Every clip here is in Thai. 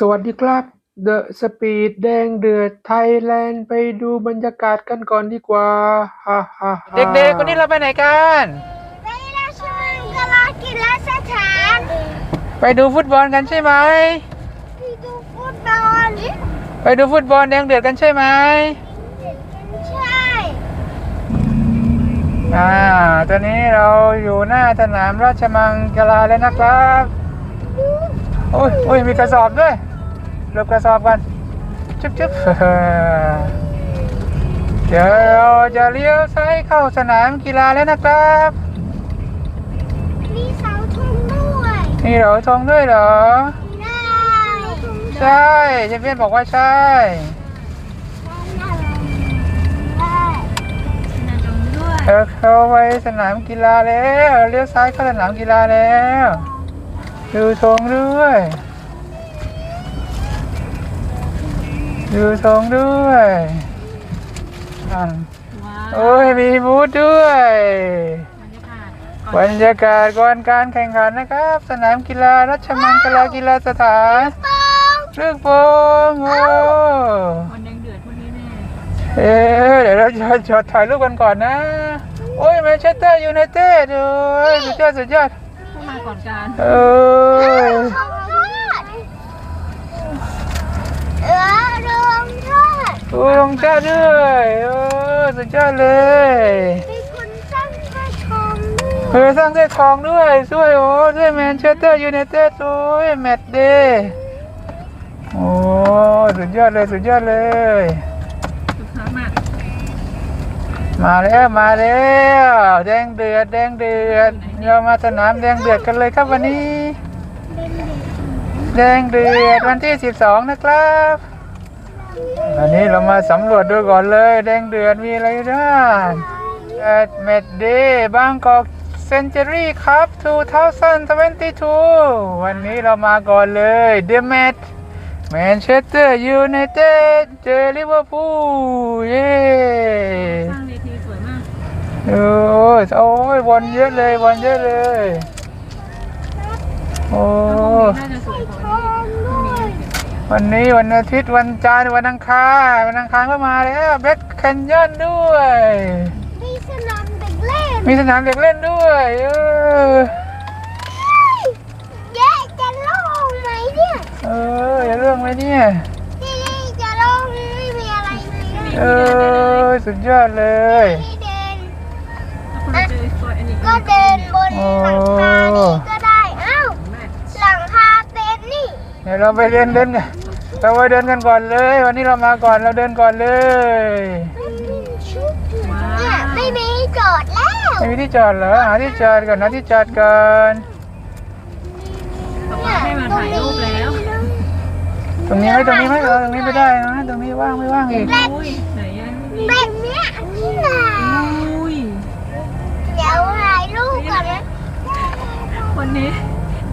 สวัสดีครับ The Speed แดงเดือดไทยแลนด์ไปดูบรรยากาศกันก่อนดีกว่าฮ่าฮ่าฮ่าเด็กๆวันนี้เราไปไหนกัน ไปราชมังกลากีฬาสถาน ไปดูฟุตบอลกันใช่ไหม ไปดูฟุตบอล ไปดูฟุตบอลแดงเดือดกันใช่ไหมใช่อ่าตอนนี้เราอยู่หน้าสนามราชมังคลาแล้วนะครับ โอ้ยโอ้ยมีกระสอบด้วยหลบกระสอบกันจุ๊บจุ๊บเดี๋ยวเราจะเลี้ยวซ้ายเข้าสนามกีฬาแล้วนะครับมีเสาธงด้วยนี่เหรอทงด้วยเหรอได้ใช่เจเพียนบอกว่าใช่ได้เออเข้าไปสนามกีฬาแล้วเลี้ยวซ้ายเข้าสนามกีฬาแล้ว ดูธงด้วยดูธงด้วยอะโอ้ยมีบูธด้วยบรรยากาศก่อนการแข่งขันนะครับ สนามกีฬารัชมังคลากีฬาสถานปังเรื่องโปงโอ้มันยังเดือดพวกนี้แน่เอ๊ะเดี๋ยวเราจะจอดถ่ายรูปกันก่อนนะ โอ้ยแมนเชสเตอร์ยูไนเต็ดโอ้ยสุดยอดสุดยอดเข้ามา ก่อนการเออทองทอดเออรองทอดโอ้ยลงชาติด้วยโอ้ยสุดยอดเลยมีคนสร้างกระทงด้เอวยอสร้างได้ทองด้วยช่วยโอ้ด้วยแมนเชสเตอร์ยูไนเต็ดโอ้ยแมตช์เดย์โอ้ยสุดยอดเลยสุดยอดเลยสุดท้ายมาก มาแล้วมาแล้วแดงเดือดแดงเดือดเรามาสนามแดงเดือดกันเลยครับวันนี้ แดงเดือดวันที่ 12 นะครับวันนี้เรามาสำรวจดูก่อนเลย แดงเดือดมีอะไรบ้างแอดเมดเดย์บางกอกเซนเจอรี่ครับ2022 วันนี้เรามาก่อนเลยเดอะแมตแมนเชสเตอร์ยูไนเต็ดเจอลิเวอร์พูลเย้ โอ้ยโอ้ยบอลเยอะเลยบอลเยอะเลยโอ้แล้วพรุ่งนี้น่าจะสวยกว่านี้พรุ่งนี้วันนี้วันอาทิตย์วันจันทร์วันอังคารวันอังคารก็มาแล้วแบ็คแคนยอนด้วย มีสนามเด็กเล่น มีสนามเด็กเล่นด้วยเออเย้จะโล่งไหมเนี่ยเอออย่าเรื่องไหมเนี่ยที่นี่จะโล่งไม่มีอะไรเลยเออสุดยอดเลย ก็เดินบนหลังคานี่ก็ได้อ้าวแม่หลังคาเต็นท์นี่เดี๋ยวเราไปเดินเดินกันเราไปเดินกันก่อนเลย วันนี้เรามาก่อนเราเดินก่อนเลยเนี่ยไม่มีจอดแล้วไม่มีที่จอดเหรอหาที่จอดก่อนหาที่จอดก่อนบอกว่าให้มาถ่ายรูปแล้วตรงนี้ไหมตรงนี้ไหมเออตรงนี้ไม่ได้นะตรงนี้ว่างไม่ว่างอีกอุ้ยไหนยังไม่มีแบบเนี้ยนี่แหละอุ้ยเดี๋ยว ถ่ายรูปก่อนนะคนนี้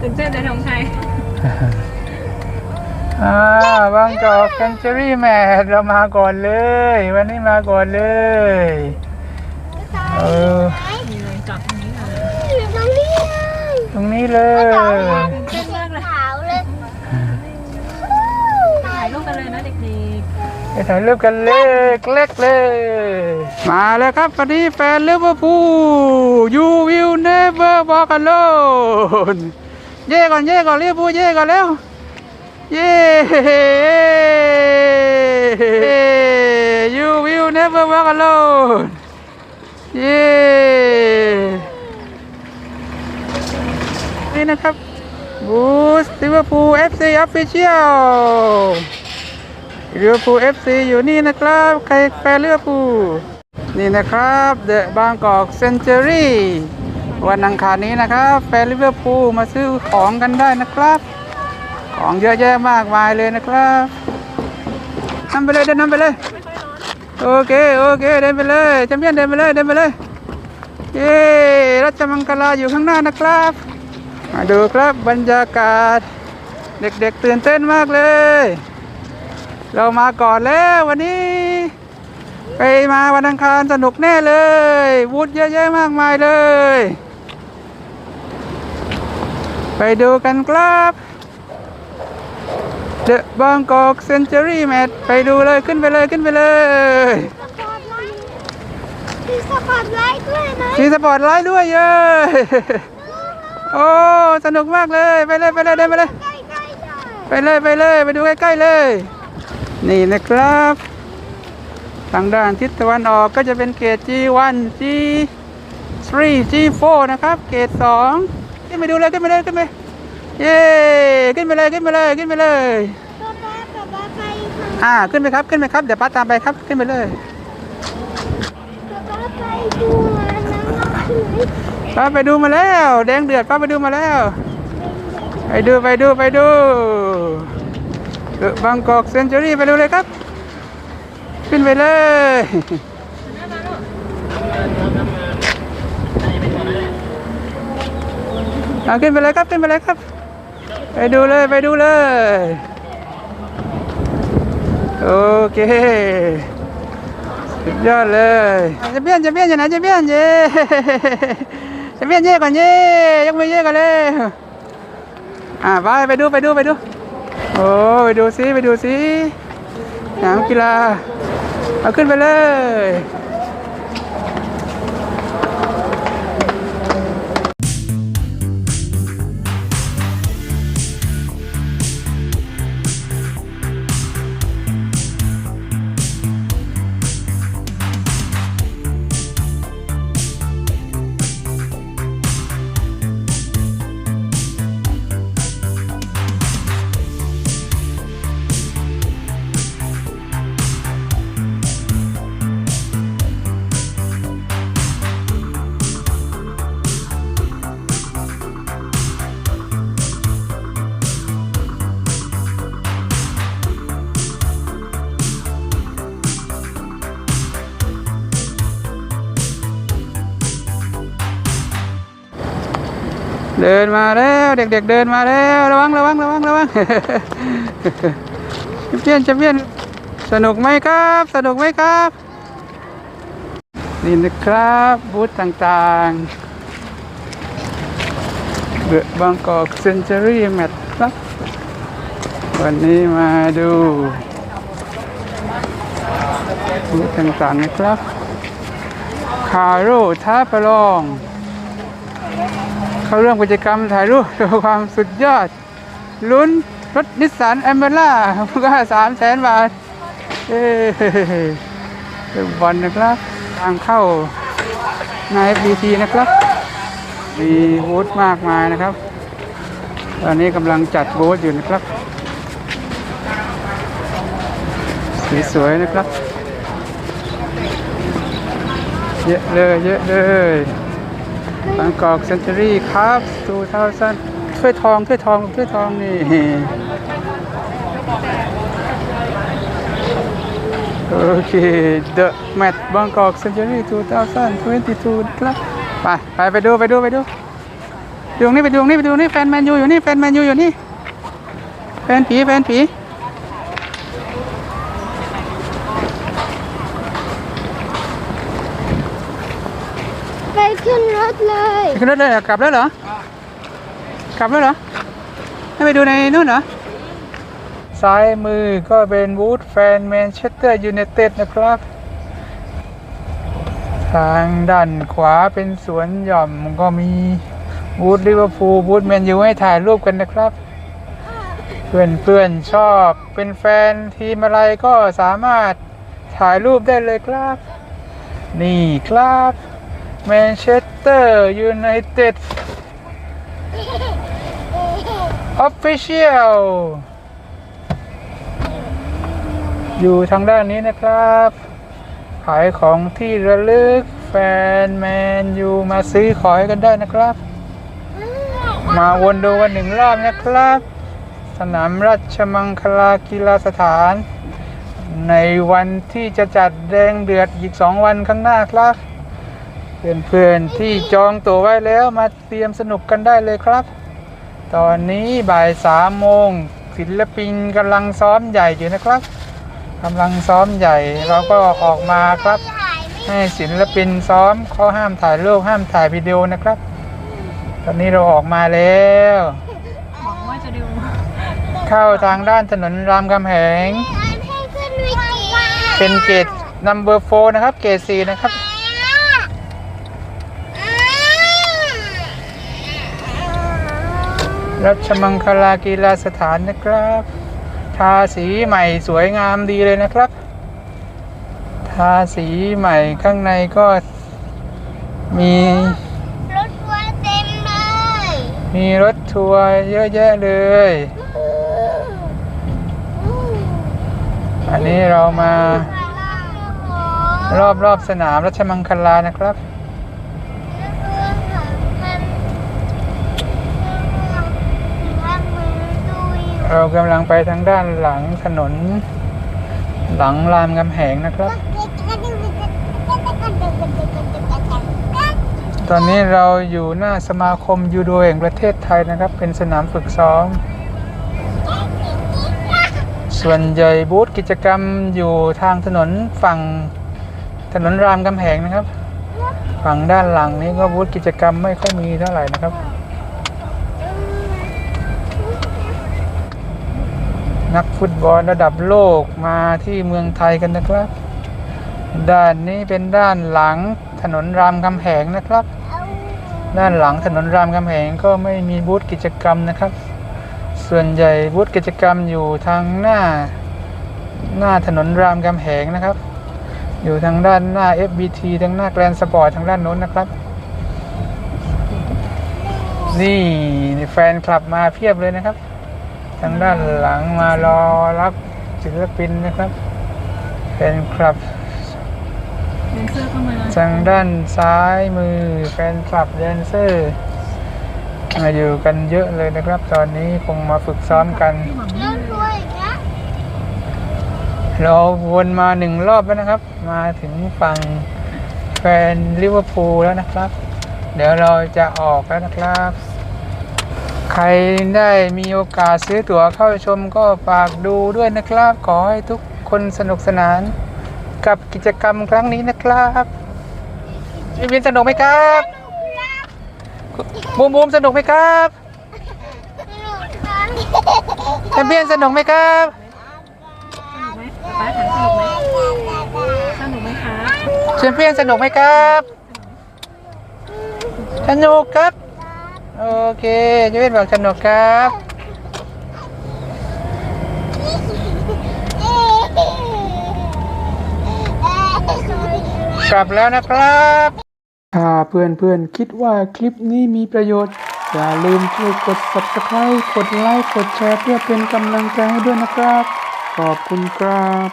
ตื่นเต้นในทองไทยอ่าบางกอกแคนเชอรี่แมทเรามาก่อนเลย วันนี้มาก่อนเลยเออมีเลยจอดตรงนี้เลยอยู่ตรงนี้เลยตรงนี้เลจอดย ถ่ายรูปกันเล็กเล็กเลย มาแล้วครับวันนี้แฟนลิเวอร์พูล you will never walk alone เย่ก่อนเย่ก่อนลิเวอร์พูลเย่ก่อนแล้ว เย่ you will never walk alone เย่นี่นะครับบูสลิเวอร์พูล FC Official ลิ เวอร์พูล FC อยู่นี่นะครับ ใครแฟนลิเวอร์พูลนี่นะครับเดอะบางกอกเซนเจอรี่วันอังคารนี้นะครับแฟนลิเวอร์พูลมาซื้อของกันได้นะครับ ของเยอะแยะมากมายเลยนะครับนำไปเลยเดินนำไปเลยโอเคโอเคเดินไปเลยแชมเปี้ยนเดินไปเลยเดินไปเลยเย้รัชมังคลาอยู่ข้างหน้านะครับมาดูครับบรรยากาศ เด็กๆตื่นเต้นมากเลย เรามาก่อนแล้ววันนี้ ไปมาวันอังคารสนุกแน่เลยวูดเยอะแยะมากมายเลย ไปดูกันครับเดอะบางกอกเซนเจอรี่แมทไปดูเลยขึ้นไปเลยขึ้นไปเลยสปอตไลท์มีสปอตไลท์ด้วยนะมีสปอร์ตไลท์ด้วยเย้โอ้สนุกมากเลยไปเลยไปเลยเดินไปเลยใกล้ๆจ้ะไปเลยไปเลยไปดูใกล้ๆเลย นี่นะครับ ทางด้านทิศตะวันออกก็จะเป็นเกรด G1 G3 G4 นะครับ เกรด2ขึ้นไปดูเลยขึ้นไปเลยขึ้นไปเย้ขึ้นไปเลยขึ้นไปเลยขึ้นไปเลยป๊าป๊าป๊าป๊าไปทางอ่าขึ้นไปครับขึ้นไปครับเดี๋ยวป้าตามไปครับขึ้นไปเลยป๊าป๊าไปดูอันนั้นนะคือป้าไปดูมาแล้ว แดงเดือดป้าไปดูมาแล้ว ไปดูไปดูไปดูเดอะ บางกอกเซนจูรี่ไปดูเลยครับ ขึ้นไปเลย เอาขึ้นไปเลยครับ ขึ้นไปเลยครับ ไปดูเลย ไปดูเลย โอเคสุดยอดเลยจะเบี้ยนจะเบี้ยนอยู่ไหนจะเบี้ยนเย่จะเบี้ยนเย่ก่อนเย่ยกมือเย่ก่อนเลย อ่าไปไปดูไปดูไปดู อ้ไปดูซิไปดูซิสนามกีฬา เอาขึ้นไปเลย เดินมาแล้วเด็กๆเดินมาแล้วระวังระวังระวังระวังเปี้ยนแชมเปี้ยนสนุกไหมครับ สนุกไหมครับ นี่นะครับบูธต่างๆเดอบางกอกเซนจูรี่แมทครับวันนี้มาดูบูธต่างๆนะครับคาโร่ท้าประลอง เข้าร่วมกิจกรรมถ่ายรูปโชว์ความสุดยอด ลุ้นรถนิสสันแอมเบล่ามูลค่าสามแสนบาทเอ้เป็นบอลนะครับ ทางเข้าใน FBT นะครับ มีบูธมากมายนะครับ ตอนนี้กำลังจัดบูธอยู่นะครับสสวยๆนะครับ เยอะเลยเยอะเลย บางกอกเซนจูรี่ครับตูเท่าสั้นถ้วยทองถ้วยทองถ้วยทองนี่โอเค The Mat Bangkok Century 2022ครับไปไปไปดูไปดูไปดูดูตรงนี้ไปดูตรงนี้ไปดูตรงนี้แฟนแมนยูอยู่นี่แฟนแมนยูอยู่นี่แฟนผีแฟนผี ไปขึ้นรถเลย ขึ้นรถเลยกลับแล้วเหรอกลับแล้วเหรอให้ไปดูในนู่นเหรอซ้ายมือก็เป็นวูดแฟนแมนเชสเตอร์ยูไนเต็ดนะครับ ทางด้านขวาเป็นสวนหย่อมก็มีวูดลิเวอร์พูลวูดแมนยูให้ถ่ายรูปกันนะครับ เพื่อนๆชอบเป็นแฟนทีมอะไรก็สามารถถ่ายรูปได้เลยครับ นี่ครับ แมนเชสเตอร์ยูไนเต็ด Official อยู่ทางด้านนี้นะครับ ขายของที่ระลึกแฟนแมนยูมาซื้อขอยกันได้นะครับ มาวนดูกันหนึ่งรอบนะครับ สนามราชมังคลากีฬาสถาน ในวันที่จะจัดแดงเดือดอีกสองวันข้างหน้าครับ เพื่อนๆที่จองตั๋วไว้แล้วมาเตรียมสนุกกันได้เลยครับ ตอนนี้บ่ายสามโมงศิลปินกำลังซ้อมใหญ่อยู่นะครับกำลังซ้อมใหญ่เราก็ออกมาครับ ให้ศิลปินซ้อมเขาห้ามถ่ายรูปห้ามถ่ายวิดีโอนะครับ ตอนนี้เราออกมาแล้วเข้าทางด้านถนนรามคำแหง เป็นเกต number 4นะครับ เกต4นะครับ รัชมังคลากีฬาสถานนะครับ ทาสีใหม่สวยงามดีเลยนะครับ ทาสีใหม่ข้างในก็มีรถทัวร์เต็มเลย มีรถทัวร์เยอะแยะเลย อันนี้เรามารอบรอบๆสนามรัชมังคลานะครับ เรากำลังไปทางด้านหลังถนน หลังรามคำแหงนะครับ ตอนนี้เราอยู่หน้าสมาคมยูโดแห่งประเทศไทยนะครับ เป็นสนามฝึกซ้อม ส่วนใหญ่บูธกิจกรรมอยู่ทางถนนฝั่งถนนรามคำแหงนะครับ ฝั่งด้านหลังนี้ก็บูธกิจกรรมไม่ค่อยมีเท่าไหร่นะครับ นักฟุตบอลระดับโลกมาที่เมืองไทยกันนะครับ ด้านนี้เป็นด้านหลังถนนรามคำแหงนะครับ ด้านหลังถนนรามคำแหงก็ไม่มีบูธกิจกรรมนะครับ ส่วนใหญ่บูธกิจกรรมอยู่ทางหน้า หน้าถนนรามคำแหงนะครับ อยู่ทางด้านหน้า FBT ทางหน้าแกรนสปอร์ตทางด้านโน้นนะครับนี่แฟนคลับมาเพียบเลยนะครับ ทางด้านหลังมารอรับศิลปินนะครับแฟนคลับแดนเซอร์เข้ามาทางด้านซ้ายมือแฟนคลับแดนเซอร์มาอยู่กันเยอะเลยนะครับ ตอนนี้คงมาฝึกซ้อมกันที่หวังรถทัวร์อีกแล้วเราวนมาหนึ่งรอบแล้วนะครับ มาถึงฝั่งแฟนลิเวอร์พูลแล้วนะครับ เดี๋ยวเราจะออกแล้วนะครับ ใครได้มีโอกาสซื้อตั๋วเข้าชมก็ฝากดูด้วยนะครับ ขอให้ทุกคนสนุกสนาน กับกิจกรรมครั้งนี้นะครับพี่วินสนุกไหมครับบูมบูมสนุกไหมครับสนุกจังแชมเปี้ยนสนุกไหมครับป้าถามสนุกไหมสนุกไหมคะแชมเปี้ยนสนุกไหมครับ สนุกครับ โอเคเจเวนบอกสนุกครับกลับแล้วนะครับ ถ้าเพื่อนๆคิดว่าคลิปนี้มีประโยชน์ อย่าลืมช่วยกด subscribe กดไลค์กดแชร์เพื่อเป็นกำลังใจให้ด้วยนะครับ ขอบคุณครับ